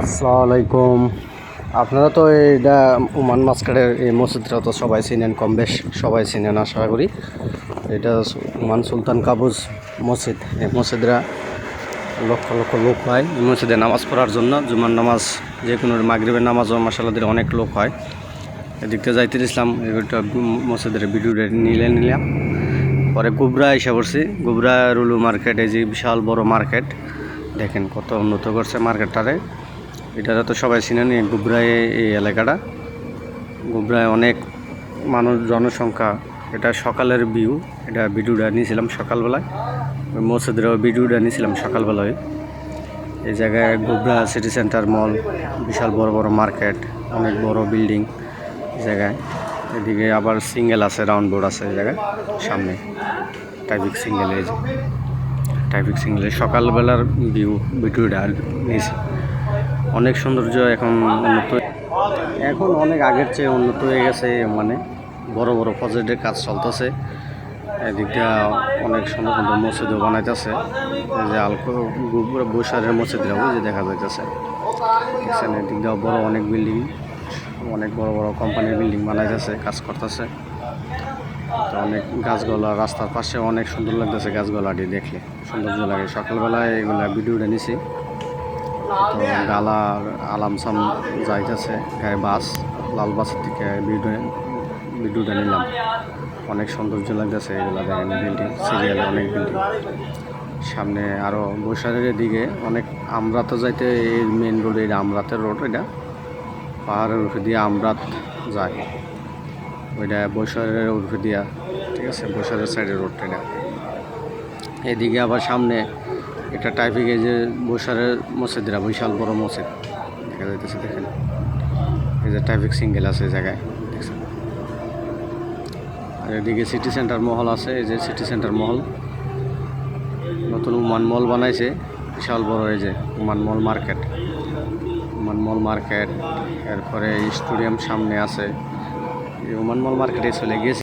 আসসালামু আলাইকুম আপনারা তো এটা ওমান মাস্কারের এই মসজিদটা তো সবাই চিনেন কম বেশ, সবাই চিনেন আশা করি। এটা ওমান সুলতান কাবুজ মসজিদ, এই মসজিদরা লক্ষ লক্ষ লোক হয় এই মসজিদে নামাজ পড়ার জন্য। জুমার নামাজ যে কোনো মাগরিবের নামাজও মাসাল্লাদের অনেক লোক হয়। এদিকটা যাইতে ইসলাম এটা মসজিদের ভিডিওটা নিলে নিলাম। পরে গুবরা এসে পড়ছি। গুবরা রুলু মার্কেট, এই যে বিশাল বড় মার্কেট, দেখেন কত উন্নত করছে মার্কেটটারে। এটারা তো সবাই চিনেন এই গুবরায় এই এলাকাটা। গুবরায় অনেক মানুষ, জনসংখ্যা, এটা সকালের ভিউ এটা ভিডিওটা নিয়েছিলাম সকালবেলায়। ওই মসজিদের ভিডিওটা নিয়েছিলাম সকালবেলায়। এই জায়গায় গুবরা সিটি সেন্টার মল বিশাল বড় বড় মার্কেট অনেক বড় বিল্ডিং জায়গায়। এদিকে আবার সিঙ্গেল আছে রাউন্ড বোর্ড আছে এই জায়গায়, সামনে। ট্রাফিক সিঙ্গেল এই ট্রাফিক সিঙ্গেলের সকালবেলার ভিউ ভিডিওটা নিয়েছি। অনেক সৌন্দর্য এখন উন্নত এখন অনেক আগের চেয়ে উন্নত হয়ে গেছে মানে বড় বড় প্রজেক্টের কাজ চলতেছে। এদিকটা অনেক সুন্দর সুন্দর মসজিদও বানাইতেছে। যে আলকো বৈশারের মসজিদরা যে দেখা যাইতেছে। দেখছেন বড় অনেক বিল্ডিং অনেক বড় বড় কোম্পানির বিল্ডিং বানাইতেছে, কাজ করতেছে। অনেক গাছগুলা রাস্তার পাশে অনেক সুন্দর লাগতেছে গাছগুলাটি দেখলে। সৌন্দর্য লাগে। সকালবেলায় এগুলা ভিডিওটা নিছি। তো গালা আলামসাম যাইতেছে, গায়ে বাস, লাল বাসের থেকে ভিডিও ভিডিওটা নিলাম। অনেক সৌন্দর্য লাগতেছে এগুলো দেখেন বিল্ডিং সিরিয়ালে অনেক বিল্ডিং সামনে আরও বৈশাখের দিকে অনেক আমরাতে যাইতে, এই মেন রোড এটা আমরাতের রোড এটা পাহাড়ের উপরে দিয়ে আমরাত যায় ওইটা বৈশাখের উপরে দিয়া, ঠিক আছে? বৈশাখের সাইডের রোডটা এটা। এদিকে আবার সামনে এটা টাইপিকে যে বৈশাখের মসজিদরা, বিশাল বড় মসজিদ। দেখা যাইতেছে, দেখেন। এই যে ট্রাফিক সিঙ্গেল আছে এই জায়গায়, দেখছেন? আর এদিকে সিটি সেন্টার মহল আছে, এই যে সিটি সেন্টার মহল। নতুন উমান মল বানাইছে, বিশাল বড় এই যে উমান মল মার্কেট। উমান মল মার্কেট, এরপরে স্টেডিয়াম সামনে আছে। এই উমান মল মার্কেটে চলে গিয়েছে